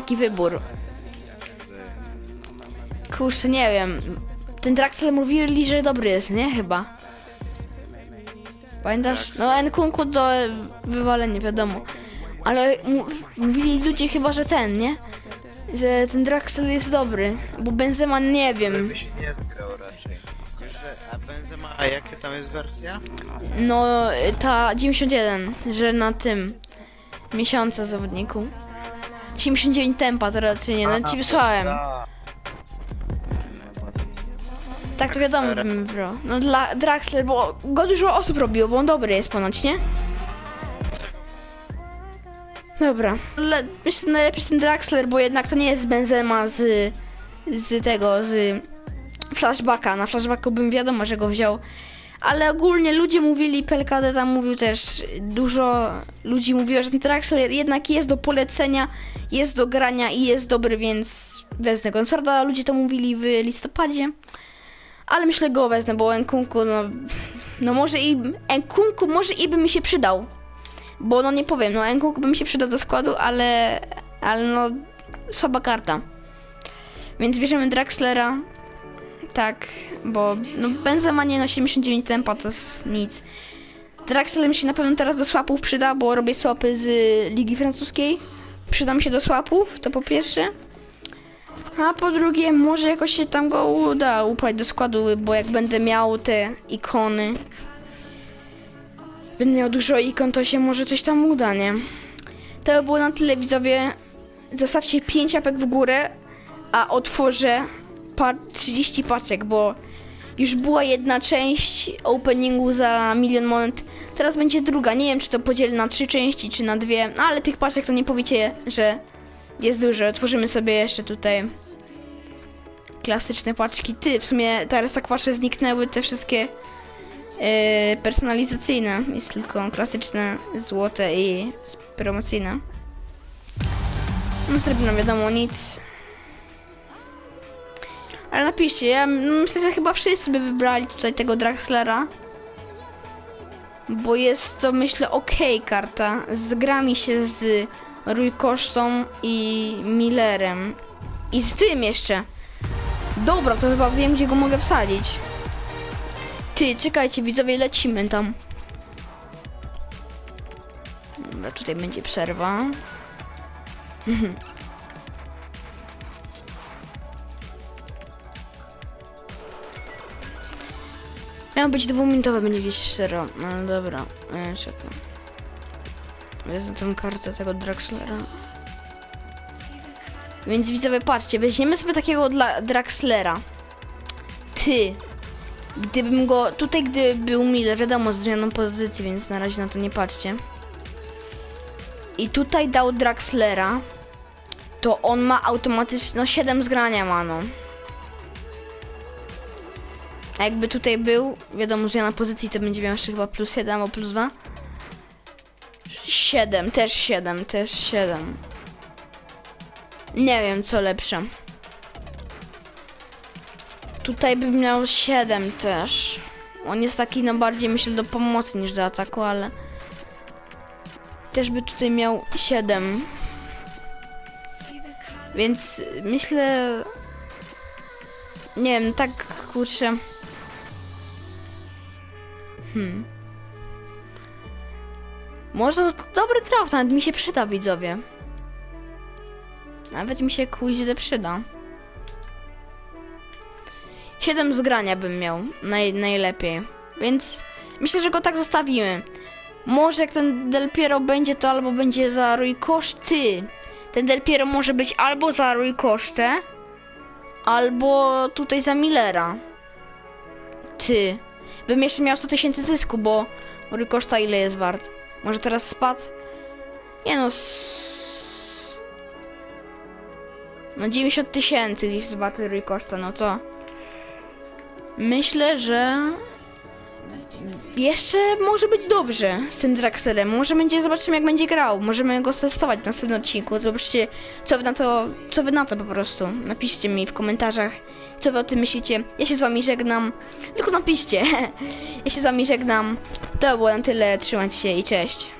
taki wybór. Kurczę, nie wiem. Ten Draxler mówili, że dobry jest, nie? Chyba. Pamiętasz? No, Nkunku do wywalenia, wiadomo. Ale mówili ludzie chyba, że ten, nie? Że ten Draxler jest dobry. Bo Benzema nie wiem. Nie zgrał raczej. A Benzema, a jaka tam jest wersja? No, ta 91, że na tym miesiąca zawodniku. 79 tempa to raczej nie, no ci wysłałem. Tak to wiadomo, bro. No dla Draxler, bo go dużo osób robiło, bo on dobry jest ponoć, nie? Dobra. Le, myślę, że najlepiej ten Draxler, bo jednak to nie jest Benzema z, z tego, z flashbacka. Na flashbacku bym wiadomo, że go wziął. Ale ogólnie ludzie mówili, PLKD mówił też, dużo ludzi mówiło, że ten Draxler jednak jest do polecenia, jest do grania i jest dobry, więc wezmę go. Prawda ludzie to mówili w listopadzie, ale myślę go wezmę, bo Enkunku, no, no może i, Enkunku może i by mi się przydał. Bo no nie powiem, no Enkunku by mi się przydał do składu, ale, ale no słaba karta. Więc bierzemy Draxlera, tak, bo no Benzema nie na 79 tempa to jest nic. Draxler mi się na pewno teraz do swapów przyda, bo robię swapy z Ligi Francuskiej. Przyda mi się do swapów, to po pierwsze. A po drugie, może jakoś się tam go uda upać do składu, bo jak będę miał te ikony, będę miał dużo ikon, to się może coś tam uda, nie? To by było na tyle, widzowie. Zostawcie 5 apek w górę, a otworzę par 30 paczek, bo już była jedna część openingu za milion monet. Teraz będzie druga. Nie wiem, czy to podzielę na trzy części, czy na dwie, ale tych paczek to nie powiecie, że jest dużo. Otworzymy sobie jeszcze tutaj klasyczne paczki. Ty, w sumie teraz tak patrzę, zniknęły te wszystkie e, personalizacyjne. Jest tylko klasyczne, złote i promocyjne. No srebrno wiadomo, nic. Ale napiszcie, ja no, myślę, że chyba wszyscy by wybrali tutaj tego Draxlera. Bo jest to, myślę, okej karta. Zgra mi się z Rui Kosztą i Millerem. I z tym jeszcze. Dobra, to chyba wiem, gdzie go mogę wsadzić. Ty, czekajcie, widzowie, lecimy tam. Dobra, tutaj będzie przerwa. Miało być dwuminutowe, będzie gdzieś 4. No dobra, e, czekam. Wezmę tą kartę tego Draxlera. Więc widzowie, patrzcie, weźmiemy sobie takiego dla Draxlera. Ty. Gdybym go... Tutaj, gdy był Miller, wiadomo, z zmianą pozycji, więc na razie na to nie patrzcie. I tutaj dał Draxlera. To on ma automatycznie... No 7 zgrania ma, no. A jakby tutaj był, wiadomo, zmiana pozycji, to będzie miał jeszcze chyba plus 1 albo plus 2. 7, też 7, też 7. Nie wiem, co lepsze. Tutaj bym miał 7 też. On jest taki no bardziej myślę do pomocy niż do ataku, ale też by tutaj miał 7. Więc myślę nie wiem, tak kurczę. Hmm. Może to dobry traf, nawet mi się przyda, widzowie. Nawet mi się kuźle przyda. 7 zgrania bym miał, naj, najlepiej. Więc myślę, że go tak zostawimy. Może jak ten Del Piero będzie, to albo będzie za Rui koszty. Ten Del Piero może być albo za Rui kosztę, albo tutaj za Millera. Ty. Bym jeszcze miał 100 tysięcy zysku, bo koszta ile jest wart? Może teraz spadł? Nie no. s- No 90 tysięcy z baterii koszta, no to. Myślę, że. Jeszcze może być dobrze z tym Draxlerem. Może będzie, zobaczymy jak będzie grał. Możemy go testować w następnym odcinku. Zobaczcie, co wy na to, co wy na to po prostu. Napiszcie mi w komentarzach, co wy o tym myślicie. Ja się z wami żegnam. Tylko napiszcie. ja się z wami żegnam. To było na tyle. Trzymajcie się i cześć.